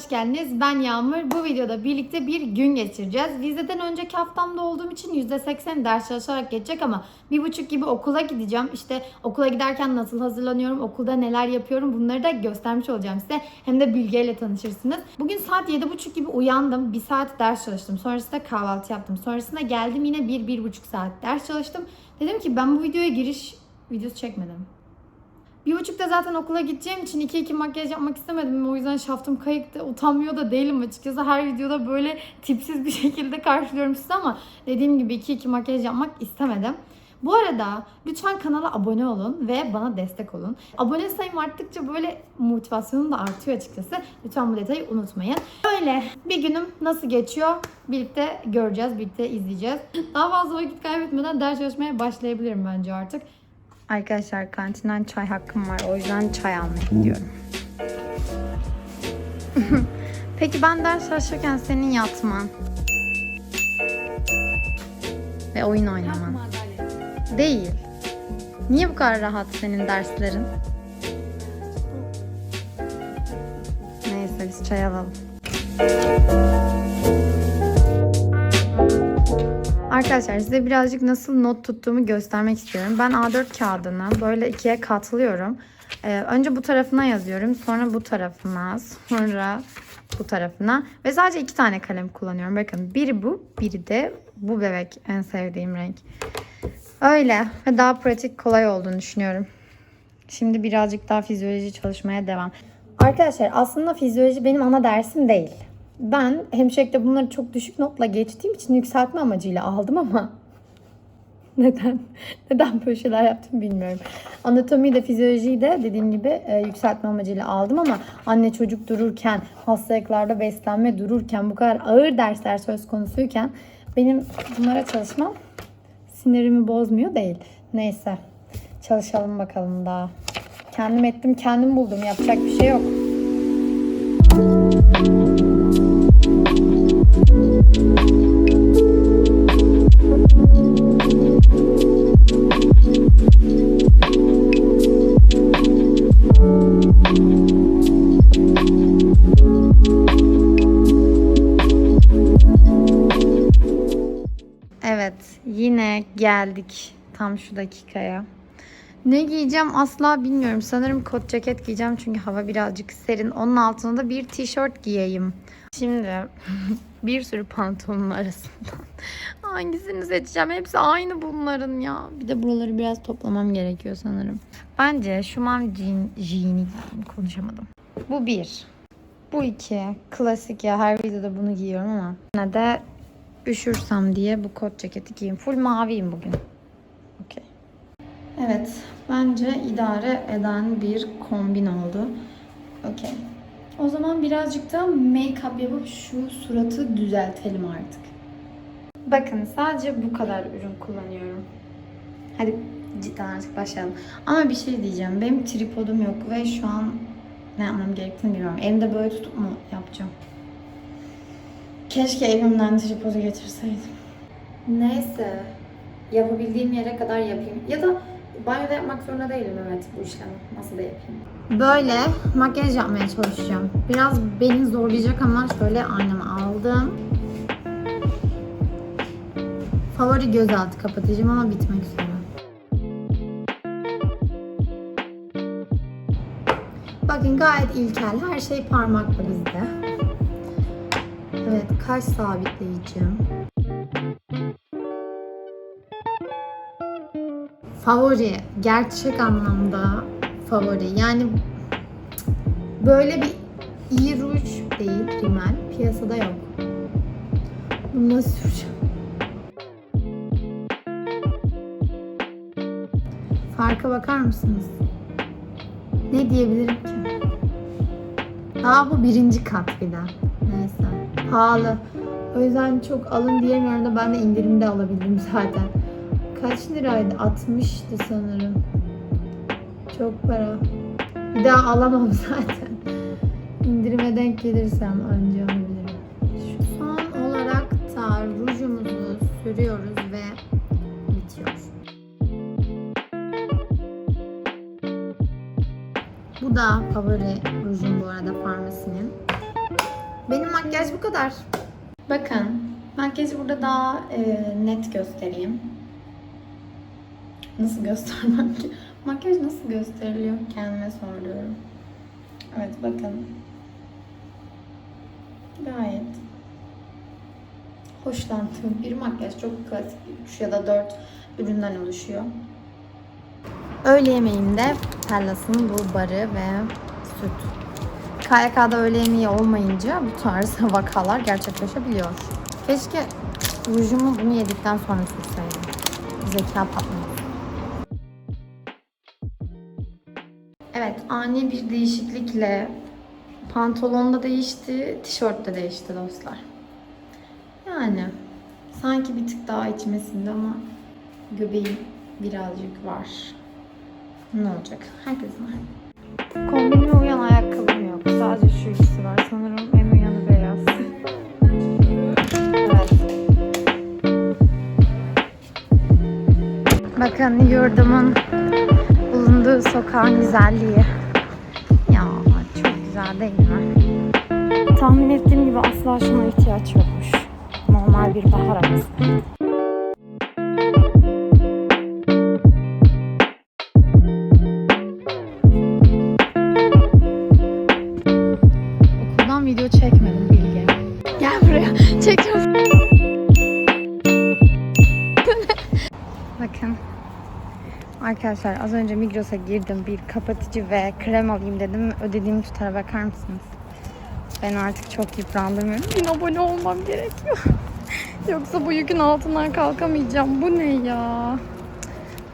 hoş geldiniz. Ben Yağmur. Bu videoda birlikte bir gün geçireceğiz. Vizeden önceki haftamda olduğum için %80 ders çalışarak geçecek ama bir buçuk gibi okula gideceğim. İşte okula giderken nasıl hazırlanıyorum, okulda neler yapıyorum bunları da göstermiş olacağım size. Hem de bilgiyle tanışırsınız. Bugün saat 7.30 gibi uyandım. Bir saat ders çalıştım. Sonrasında kahvaltı yaptım. Sonrasında geldim yine bir, bir buçuk saat ders çalıştım. Dedim ki ben bu videoya giriş videosu çekmedim. Bir buçukta zaten okula gideceğim için iki iki makyaj yapmak istemedim. O yüzden şaftım kayıktı. Utanmıyor da değilim açıkçası. Her videoda böyle tipsiz bir şekilde karşılıyorum sizi ama dediğim gibi iki iki makyaj yapmak istemedim. Bu arada lütfen kanala abone olun ve bana destek olun. Abone sayım arttıkça böyle motivasyonum da artıyor açıkçası. Lütfen bu detayı unutmayın. Böyle bir günüm nasıl geçiyor birlikte göreceğiz, birlikte izleyeceğiz. Daha fazla vakit kaybetmeden ders çalışmaya başlayabilirim bence artık. Arkadaşlar kantinden çay hakkım var. O yüzden çay almaya gidiyorum. Peki ben ders çalışırken senin yatman ve oyun oynaman değil. Niye bu kadar rahat senin derslerin? Neyse biz çay alalım. Arkadaşlar size birazcık nasıl not tuttuğumu göstermek istiyorum. Ben A4 kağıdını böyle ikiye katlıyorum. Ee, önce bu tarafına yazıyorum. Sonra bu tarafına. Sonra bu tarafına. Ve sadece iki tane kalem kullanıyorum. Bakın biri bu. Biri de bu bebek. En sevdiğim renk. Öyle. Ve daha pratik kolay olduğunu düşünüyorum. Şimdi birazcık daha fizyoloji çalışmaya devam. Arkadaşlar aslında fizyoloji benim ana dersim değil. Ben hemşirelikte bunları çok düşük notla geçtiğim için yükseltme amacıyla aldım ama neden neden böyle şeyler yaptım bilmiyorum. Anatomiyi de fizyolojiyi de dediğim gibi e, yükseltme amacıyla aldım ama anne çocuk dururken, hastalıklarda beslenme dururken, bu kadar ağır dersler söz konusuyken benim bunlara çalışmam sinirimi bozmuyor değil. Neyse çalışalım bakalım daha. Kendim ettim, kendim buldum. Yapacak bir şey yok. Evet, yine geldik tam şu dakikaya. Ne giyeceğim asla bilmiyorum. Sanırım kot ceket giyeceğim çünkü hava birazcık serin. Onun altına da bir tişört giyeyim. Şimdi bir sürü pantolonun arasından hangisini seçeceğim? Hepsi aynı bunların ya. Bir de buraları biraz toplamam gerekiyor sanırım. Bence şu mavi jean, jean'i konuşamadım. Bu bir. Bu iki. Klasik ya her videoda bunu giyiyorum ama. Ne de üşürsem diye bu kot ceketi giyeyim. Full maviyim bugün. Okey. Evet. Bence idare eden bir kombin oldu. Okey. O zaman birazcık da make-up yapıp şu suratı düzeltelim artık. Bakın sadece bu kadar ürün kullanıyorum. Hadi cidden artık başlayalım. Ama bir şey diyeceğim. Benim tripodum yok ve şu an ne yapmam gerektiğini bilmiyorum. Elimde böyle tutup mu yapacağım? Keşke evimden tripodu getirseydim. Neyse. Yapabildiğim yere kadar yapayım. Ya da banyoda yapmak zorunda değilim evet bu işlemi. Masada yapayım. Böyle makyaj yapmaya çalışacağım. Biraz beni zorlayacak ama şöyle aynamı aldım. Favori gözaltı kapatıcım ama bitmek üzere. Bakın gayet ilkel. Her şey parmakla bizde. Evet, kaş sabitleyeceğim. Favori, gerçek anlamda favori. Yani böyle bir iyi ruj değil, rimel piyasada yok. Bunu nasıl süreceğim? Farka bakar mısınız? Ne diyebilirim ki? Daha bu birinci kat bir de. Neyse. Pahalı. O yüzden çok alın diyemiyorum da ben de indirimde alabildim zaten. Kaç liraydı? 60'tı sanırım. Çok para. Bir daha alamam zaten. İndirime denk gelirsem anca alabilirim. Son olarak da rujumuzu sürüyoruz ve bitiyor. Bu da favori rujum bu arada Farmasi'nin. Makyaj bu kadar. Bakın makyajı burada daha e, net göstereyim. Nasıl göstermem ki? Makyaj nasıl gösteriliyor? Kendime soruyorum. Evet bakın. Gayet hoşlandığım bir makyaj. Çok klasik. 3 ya da 4 üründen oluşuyor. Öğle yemeğimde Tellas'ın bu barı ve süt. KYK'da öğle yemeği olmayınca bu tarz vakalar gerçekleşebiliyor. Keşke rujumu bunu yedikten sonra sürseydim. Zeka patlaması. Evet, ani bir değişiklikle pantolon da değişti, tişört de değişti dostlar. Yani sanki bir tık daha içmesinde ama göbeğim birazcık var. Ne olacak? Herkesin var. Kombinime uyan ayakkabım yok. Sadece şu ikisi var. Sanırım en uyanı beyaz. Evet. Bakın yurdumun sokağın güzelliği. Ya çok güzel değil mi? Tahmin ettiğim gibi asla şuna ihtiyaç yokmuş. Normal bir bahar havası. Okuldan video çekmedim Bilge. Gel buraya. Çekiyorum. Bakın. Arkadaşlar az önce Migros'a girdim. Bir kapatıcı ve krem alayım dedim. Ödediğim tutara bakar mısınız? Ben artık çok yıprandım. Bin abone olmam gerekiyor. Yoksa bu yükün altından kalkamayacağım. Bu ne ya?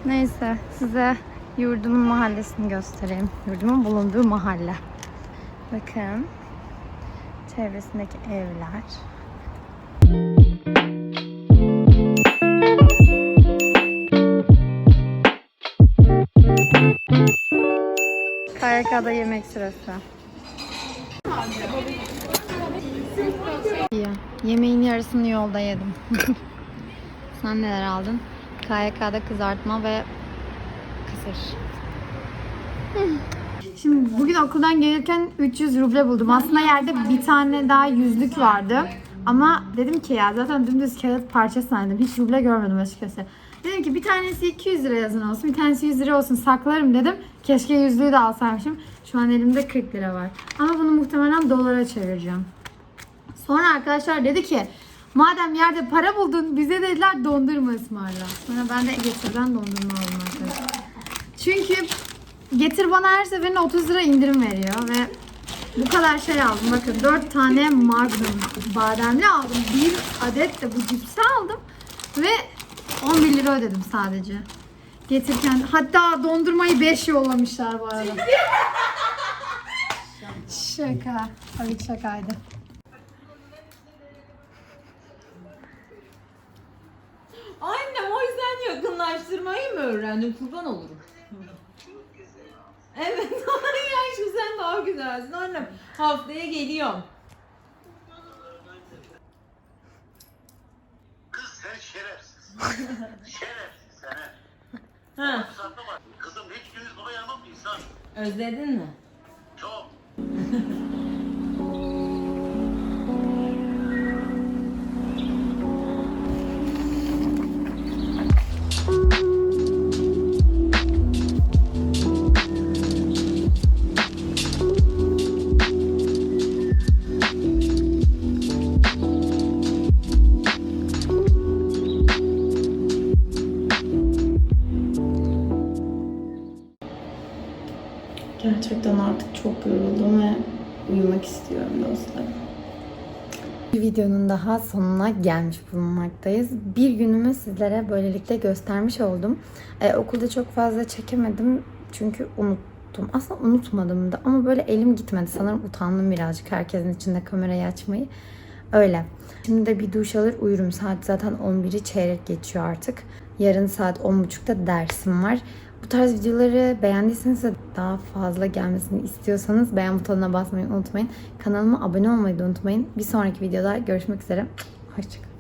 Neyse size yurdumun mahallesini göstereyim. Yurdumun bulunduğu mahalle. Bakın. Çevresindeki evler. KYK'da yemek sırası. Ya, yemeğin yarısını yolda yedim. Sen neler aldın? KYK'da kızartma ve kısır. Şimdi bugün okuldan gelirken 300 ruble buldum. Aslında yerde bir tane daha yüzlük vardı. Ama dedim ki ya zaten dümdüz kağıt parçası sandım. Hiç ruble görmedim açıkçası. Dedim ki bir tanesi 200 lira yazın olsun, bir tanesi 100 lira olsun saklarım dedim. Keşke yüzlüğü de alsaymışım. Şu an elimde 40 lira var. Ama bunu muhtemelen dolara çevireceğim. Sonra arkadaşlar dedi ki madem yerde para buldun bize dediler dondurma ısmarla. Sonra ben de getirden dondurma aldım arkadaşlar. Çünkü Getir bana her seferinde 30 lira indirim veriyor ve bu kadar şey aldım. Bakın 4 tane Magnum bademli aldım. Bir adet de bu cipsi aldım ve 11 lira ödedim sadece. Getirken hatta dondurmayı 5 yollamışlar bu arada. Şaka. Tabii şakaydı. Annem o yüzden yakınlaştırmayı mı öğrendin? Kurban olurum. Evet. şu sen daha güzelsin annem. Haftaya geliyorum. Kız sen şerefsiz. şerefsiz sen. he. Ha. Kızım hiç göz baba yanmam insan. özledin mi? Gerçekten artık çok yoruldum ve uyumak istiyorum dostlar. Bir videonun daha sonuna gelmiş bulunmaktayız. Bir günümü sizlere böylelikle göstermiş oldum. Ee, okulda çok fazla çekemedim çünkü unuttum. Aslında unutmadım da ama böyle elim gitmedi. Sanırım utandım birazcık herkesin içinde kamerayı açmayı. Öyle. Şimdi de bir duş alır uyurum. Saat zaten 11'i çeyrek geçiyor artık. Yarın saat 10.30'da dersim var. Bu tarz videoları beğendiyseniz ve daha fazla gelmesini istiyorsanız beğen butonuna basmayı unutmayın. Kanalıma abone olmayı da unutmayın. Bir sonraki videoda görüşmek üzere. Hoşçakalın.